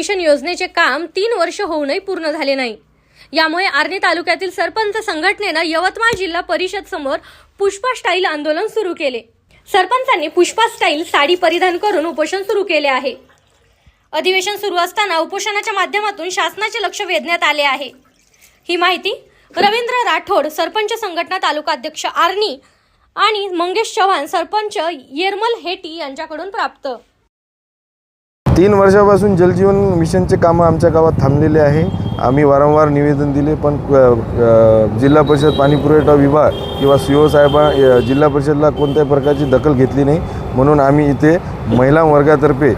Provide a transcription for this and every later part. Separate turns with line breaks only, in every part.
Mission योजनेचे काम तीन वर्ष होऊनही पूर्ण झाले नाही. यामुळे आर्णी तालुक्यातील सरपंच संघटनेनं यवतमाळ जिल्हा परिषद समोर पुष्पा स्टाईल आंदोलन सुरू केले. सरपंचांनी पुष्पा स्टाईल साडी परिधान करून उपोषण सुरू केले आहे. अधिवेशन सुरू असताना उपोषणाच्या माध्यमातून शासनाचे लक्ष वेधण्यात आले आहे. ही माहिती रवींद्र राठोड सरपंच संघटना तालुका अध्यक्ष आर्णी आणि मंगेश चव्हाण सरपंच येरमल हेटी यांच्याकडून प्राप्त.
तीन वर्षापासून जलजीवन मिशनचे कामं आमच्या गावात थांबलेले आहे. आम्ही वारंवार निवेदन दिले पण जिल्हा परिषद पाणी पुरवठा विभाग किंवा सी ओ साहेबा जिल्हा परिषदला कोणत्याही प्रकारची दखल घेतली नाही. म्हणून आम्ही इथे महिला वर्गातर्फे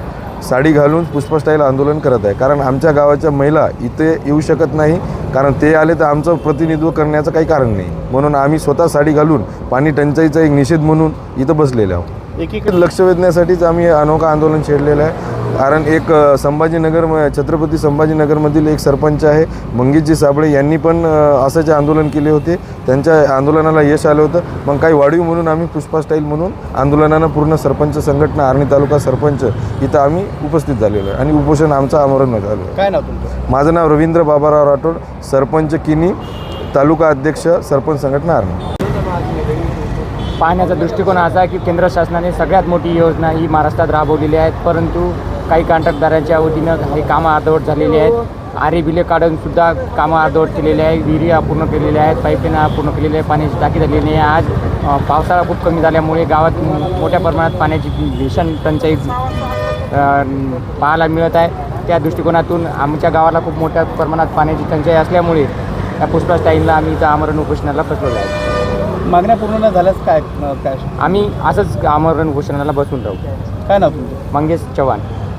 साडी घालून पुष्पस्टाईल आंदोलन करत आहे. कारण आमच्या गावाच्या महिला इथे येऊ शकत नाही. कारण ते आले तर आमचं प्रतिनिधित्व करण्याचं काही कारण नाही. म्हणून आम्ही स्वतः साडी घालून पाणी टंचाईचा एक निषेध म्हणून इथं बसलेले आहोत. एकीकडे लक्ष वेधण्यासाठीच आम्ही अनोखा आंदोलन छेडलेलं आहे. कारण एक संभाजीनगर म- छत्रपती संभाजीनगरमधील एक सरपंच आहे मंगेशजी साबळे यांनी पण असंच आंदोलन केले होते. त्यांच्या आंदोलनाला यश आलं होतं. मग काही वाढीव म्हणून आम्ही पुष्पा स्टाईल म्हणून आंदोलनानं पूर्ण सरपंच संघटना आर्णी तालुका सरपंच इथं आम्ही उपस्थित झालेलो आहे. आणि उपोषण आमचं आमरण झालं आहे.
काय नाव तुमचं?
माझं नाव रवींद्र बाबाराव राठोड सरपंच किनी तालुका अध्यक्ष सरपंच संघटना आर्णी.
पाहण्याचा दृष्टिकोन असा आहे की केंद्र शासनाने सगळ्यात मोठी योजना ही महाराष्ट्रात राबवलेली आहेत परंतु काही कॉन्ट्रॅक्टदारांच्या वतीनं हे कामं अर्धवट झालेली आहेत. आरे बिले काढून सुद्धा कामं अर्धवट केलेली आहे विहिरी अपूर्ण केलेल्या आहेत. पाईपलाईन अपूर्ण केलेली आहे पाण्याची टाकी झालेली आहे. आज पावसाळा खूप कमी झाल्यामुळे गावात मोठ्या प्रमाणात पाण्याची भीषण टंचाई पाहायला मिळत आहे. त्या दृष्टिकोनातून आमच्या गावाला खूप मोठ्या प्रमाणात पाण्याची टंचाई असल्यामुळे या पुष्पा स्टाईलला आम्ही इथं आमरण उपोषणाला बसवलं आहे.
मागण्या पूर्ण न झाल्यास काय काय?
आम्ही असंच आमरण उपोषणाला बसून राहू.
काय नाव तुमचं?
मंगेश चव्हाण.